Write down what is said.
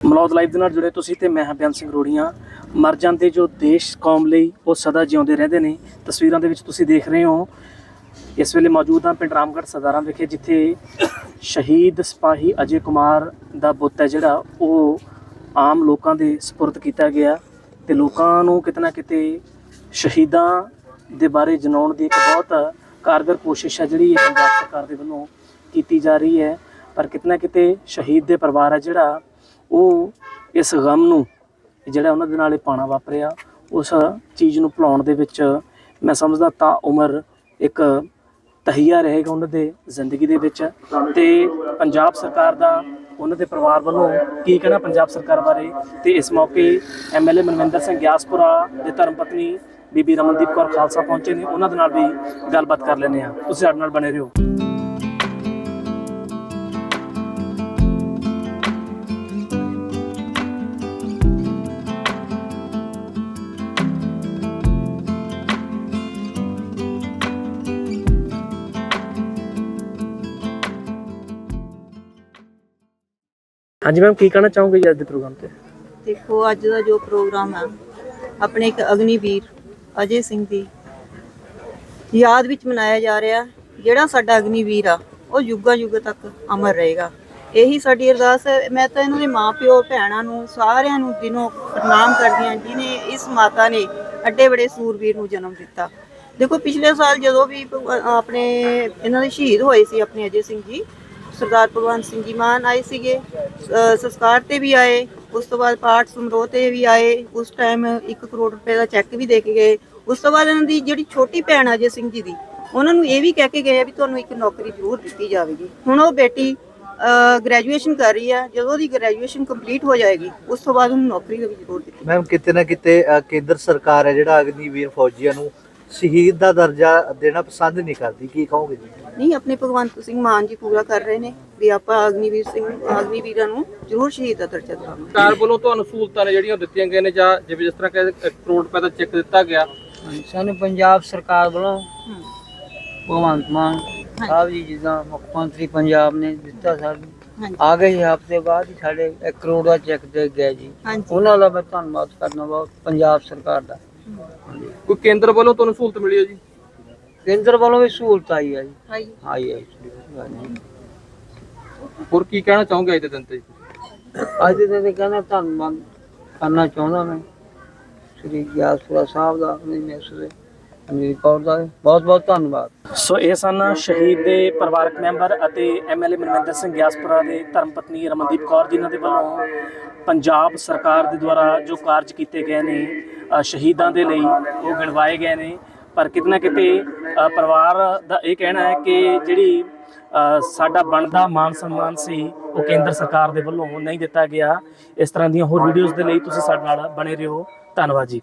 Malaud live ਦੇ ਨਾਲ ਜੁੜੇ ਤੁਸੀਂ ਤੇ ਮੈਂ ਹਾਂ ਬਿਆਨ ਸਿੰਘ ਰੋੜੀਆਂ। ਮਰ ਜਾਂਦੇ ਜੋ ਦੇਸ਼ ਕੌਮ ਲਈ ਉਹ ਸਦਾ ਜਿਉਂਦੇ ਰਹਿੰਦੇ ਨੇ। ਤਸਵੀਰਾਂ ਦੇ ਵਿੱਚ ਤੁਸੀਂ ਦੇਖ ਰਹੇ ਹੋ, ਇਸ ਵੇਲੇ ਮੌਜੂਦ ਹਾਂ ਪਿੰਡ ਰਾਮਗੜ੍ਹ ਸਦਾਰਾਂ ਵਿਖੇ, ਜਿੱਥੇ ਸ਼ਹੀਦ ਸਿਪਾਹੀ ਅਜੇ ਕੁਮਾਰ ਦਾ ਬੁੱਤ ਹੈ ਜਿਹੜਾ ਉਹ ਆਮ ਲੋਕਾਂ ਦੇ ਸਪੁਰਦ ਕੀਤਾ ਗਿਆ ਤੇ ਲੋਕਾਂ ਨੂੰ ਕਿਤੇ ਨਾ ਕਿਤੇ ਸ਼ਹੀਦਾਂ ਦੇ ਬਾਰੇ ਜਨਾਉਣ ਦੀ ਇੱਕ ਬਹੁਤ ਕਾਰਗਰ ਕੋਸ਼ਿਸ਼ ਹੈ ਜਿਹੜੀ ਇਹ ਪੰਜਾਬ ਸਰਕਾਰ ਦੇ ਵੱਲੋਂ ਕੀਤੀ ਜਾ ਰਹੀ ਹੈ। ਪਰ ਕਿਤੇ ਨਾ ਕਿਤੇ ਸ਼ਹੀਦ ਦੇ ਪਰਿਵਾਰ ਹੈ ਜਿਹੜਾ ਉਹ ਇਸ ਗਮ ਨੂੰ ਜਿਹੜਾ ਉਹਨਾਂ ਦੇ ਨਾਲ ਇਹ ਪਾਣਾ ਵਾਪਰਿਆ, ਉਸ ਚੀਜ਼ ਨੂੰ ਭੁਲਾਉਣ ਦੇ ਵਿੱਚ ਮੈਂ ਸਮਝਦਾ ਤਾਂ ਉਮਰ ਇੱਕ ਤਹੀਆ ਰਹੇਗਾ ਉਹਨਾਂ ਦੇ ਜ਼ਿੰਦਗੀ ਦੇ ਵਿੱਚ। ਤੇ ਪੰਜਾਬ ਸਰਕਾਰ ਦਾ, ਉਹਨਾਂ ਦੇ ਪਰਿਵਾਰ ਵੱਲੋਂ ਕੀ ਕਹਿਣਾ ਪੰਜਾਬ ਸਰਕਾਰ ਬਾਰੇ? ਤੇ ਇਸ ਮੌਕੇ ਐਮਐਲਏ ਮਨਵਿੰਦਰ ਸਿੰਘ ਗਿਆਸਪੁਰਾ ਦੇ ਧਰਮ ਪਤਨੀ ਬੀਬੀ ਰਮਨਦੀਪ ਕੌਰ ਖਾਲਸਾ ਪਹੁੰਚੇ ਨੇ। ਉਹਨਾਂ ਦੇ ਨਾਲ ਵੀ ਗੱਲਬਾਤ ਕਰ ਲੈਂਦੇ ਆ ਤੁਸੀਂ ਸਾਡੇ ਨਾਲ ਬਣੇ ਰਹੋ। ਹਾਂਜੀ ਮੈਮ, ਕੀ ਕਹਿਣਾ ਚਾਹੋਗੇ ਜੀ ਅੱਜ ਦੇ ਪ੍ਰੋਗਰਾਮ ਤੇ? ਦੇਖੋ, ਅੱਜ ਦਾ ਜੋ ਪ੍ਰੋਗਰਾਮ ਹੈ, ਆਪਣੇ ਇੱਕ ਅਗਨੀਵੀਰ ਅਜੇ ਸਿੰਘ ਦੀ ਯਾਦ ਵਿੱਚ ਮਨਾਇਆ ਜਾ ਰਿਹਾ, ਜਿਹੜਾ ਸਾਡਾ ਅਗਨੀਵੀਰ ਆ, ਉਹ ਯੁੱਗਾਂ ਯੁੱਗ ਤੱਕ ਅਮਰ ਰਹੇਗਾ। ਇਹੀ ਸਾਡੀ ਅਰਦਾਸ ਹੈ। ਮੈਂ ਤਾਂ ਇਹਨਾਂ ਦੇ ਮਾਪਿਓ ਭੈਣਾਂ ਨੂੰ, ਸਾਰਿਆਂ ਨੂੰ ਦਿਨੋਂ ਪ੍ਰਣਾਮ ਕਰਦੀ ਹਾਂ ਜਿਨੇ ਇਸ ਮਾਤਾ ਨੇ ਅੱਡੇ ਬੜੇ ਸੂਰਵੀਰ ਨੂੰ ਜਨਮ ਦਿੱਤਾ। ਦੇਖੋ, ਪਿਛਲੇ ਸਾਲ ਜਦੋਂ ਵੀ ਭਗਵਾ- ਆਪਣੇ ਇਹਨਾਂ ਦੇ ਸ਼ਹੀਦ ਹੋਏ ਸੀ, ਆਪਣੇ ਅਜੇ ਸਿੰਘ ਜੀ ਸਰਦਾਰ ਭਗਵੰਤ ਸਿੰਘ ਜੀ ਮਾਨ ਆਏ ਸੀਗੇ ਸੰਸਕਾਰ ਤੇ ਵੀ ਆਏ, ਉਸ ਤੋਂ ਬਾਅਦ ਪਾਠ ਸਮਰੋਹ ਤੇ ਵੀ ਆਏ, ਉਸ ਟਾਈਮ 1 ਕਰੋੜ ਰੁਪਏ ਦਾ ਚੈੱਕ ਵੀ ਦੇ ਕੇ ਗਏ। ਉਸ ਤੋਂ ਬਾਅਦ ਇਹਨਾਂ ਦੀ ਜਿਹੜੀ ਛੋਟੀ ਭੈਣ ਅਜੇ ਸਿੰਘ ਜੀ ਦੀ, ਉਹਨਾਂ ਨੂੰ ਇਹ ਵੀ ਕਹਿ ਕੇ ਗਏ ਆ ਵੀ ਤੁਹਾਨੂੰ ਇੱਕ ਨੌਕਰੀ ਜ਼ਰੂਰ ਦਿੱਤੀ ਜਾਵੇਗੀ। ਹੁਣ ਉਹ ਬੇਟੀ ਗ੍ਰੈਜੂਏਸ਼ਨ ਕਰ ਰਹੀ ਹੈ ਜਦੋਂ ਦੀ ਗ੍ਰੈਜੂਏਸ਼ਨ ਕੰਪਲੀਟ ਹੋ ਜਾਏਗੀ, ਉਸ ਤੋਂ ਬਾਅਦ ਉਹਨੂੰ ਨੌਕਰੀ ਵੀ ਜ਼ਰੂਰ ਦਿੱਤੀ ਮੈਮ ਕਿਤੇ ਨਾ ਕਿਤੇ ਕੇਂਦਰ ਸਰਕਾਰ ਹੈ ਜਿਹੜਾ ਅਗਨੀਵੀਰ ਫੌਜੀਆਂ ਨੂੰ ਸ਼ਹੀਦ ਦਾ ਦਰਜਾ ਦੇਣਾ ਪਸੰਦ ਨਹੀਂ ਕਰਦੀ ਕੀ ਕਹੋਗੇ ਜੀ? ਨਹੀਂ ਆਪਣੇ ਭਗਵੰਤ ਸਿੰਘ ਮਾਨ ਜੀ ਪੂਰਾ ਕਰ ਰਹੇ ਨੇ ਵੀ ਆਪਾਂ ਅਗਨੀਵੀਰ ਸਿੰਘ ਅਗਨੀਵੀਰਾਂ ਨੂੰ ਜ਼ਰੂਰ ਸ਼ਹੀਦ ਦਾ ਦਰਜਾ ਦੇਵਾਂਗੇ ਸਰਕਾਰ ਵੱਲੋਂ ਤੁਹਾਨੂੰ ਸਹੂਲਤਾਂ ਨੇ ਜਿਹੜੀਆਂ ਦਿੱਤੀਆਂ ਗਈਆਂ ਨੇ ਜਾਂ ਜਿਵੇਂ ਜਿਸ ਤਰ੍ਹਾਂ ਕਿ 1 ਕਰੋੜ ਰੁਪਏ ਦਾ ਚੈੱਕ ਦਿੱਤਾ ਗਿਆ। ਸਾਨੂੰ ਪੰਜਾਬ ਸਰਕਾਰ ਵੱਲੋਂ ਭਗਵੰਤ ਮਾਨ ਸਾਹਿਬ ਜੀ ਜਿੱਦਾਂ ਮੁੱਖ ਮੰਤਰੀ ਪੰਜਾਬ ਨੇ ਦਿੱਤਾ ਸਾਨੂੰ ਹਾਂਜੀ। ਆ ਗਏ ਹਫ਼ਤੇ ਬਾਅਦ ਹੀ ਸਾਡੇ 1 ਕਰੋੜ ਦਾ ਚੈੱਕ ਦੇ ਗਿਆ ਜੀ। ਉਹਨਾਂ ਦਾ ਮੈਂ ਧੰਨਵਾਦ ਕਰਨਾ ਬਹੁਤ ਪੰਜਾਬ ਸਰਕਾਰ ਦਾ। ਕੋਈ ਕੇਂਦਰ ਵੱਲੋਂ ਤੁਹਾਨੂੰ ਸਹੂਲਤ ਮਿਲੀ ਹੈ ਜੀ? ਕੇਂਦਰ ਵੱਲੋਂ ਵੀ ਸਹੂਲਤ ਆਈ ਹੈ ਜੀ। ਹਾਂਜੀ ਆਈ ਹੈ ਜੀ। ਹੋਰ ਕੀ ਕਹਿਣਾ ਚਾਹੋਗੇ ਅੱਜ ਦੇ ਦਿਨ ਤੇ? ਅੱਜ ਦੇ ਦਿਨ ਤੇ ਕਹਿੰਦਾ ਧੰਨਵਾਦ ਕਰਨਾ ਚਾਹੁੰਦਾ ਮੈਂ। ਸ੍ਰੀ ਗਿਆਸਪੁਰਾ ਸਾਹਿਬ ਦਾ ਆਪਣੀ ਮਿਸ ਦੇ ਅਮੀਰ ਕੌਰ ਦਾ ਬਹੁਤ ਬਹੁਤ ਧੰਨਵਾਦ। ਸੋ ਇਹ ਸਨ ਸ਼ਹੀਦ ਦੇ ਪਰਿਵਾਰਕ ਮੈਂਬਰ ਅਤੇ ਐਮਐਲਏ ਮਨਵਿੰਦਰ ਸਿੰਘ ਗਿਆਸਪੁਰਾ ਦੇ ਧਰਮ ਪਤਨੀ ਰਮਨਦੀਪ ਕੌਰ ਜਿਨ੍ਹਾਂ ਦੇ ਵੱਲੋਂ ਪੰਜਾਬ ਸਰਕਾਰ ਦੇ ਦੁਆਰਾ ਜੋ ਕਾਰਜ ਕੀਤੇ ਗਏ ਨੇ ਸ਼ਹੀਦਾਂ ਦੇ ਲਈ ਉਹ ਗਿਣਵਾਏ ਗਏ ਨੇ। ਪਰ ਕਿਤੇ ਨਾ ਕਿਤੇ ਪਰਿਵਾਰ ਦਾ ਇਹ ਕਹਿਣਾ ਹੈ ਕਿ ਜਿਹੜੀ ਸਾਡਾ ਬਣਦਾ ਮਾਨ ਸਨਮਾਨ ਸੀ, ਉਹ ਕੇਂਦਰ ਸਰਕਾਰ ਦੇ ਵੱਲੋਂ ਨਹੀਂ ਦਿੱਤਾ ਗਿਆ। ਇਸ ਤਰ੍ਹਾਂ ਦੀਆਂ ਹੋਰ ਵੀਡੀਓਜ਼ ਦੇ ਲਈ ਤੁਸੀਂ ਸਾਡੇ ਨਾਲ ਬਣੇ ਰਹੋ। ਧੰਨਵਾਦ ਜੀ।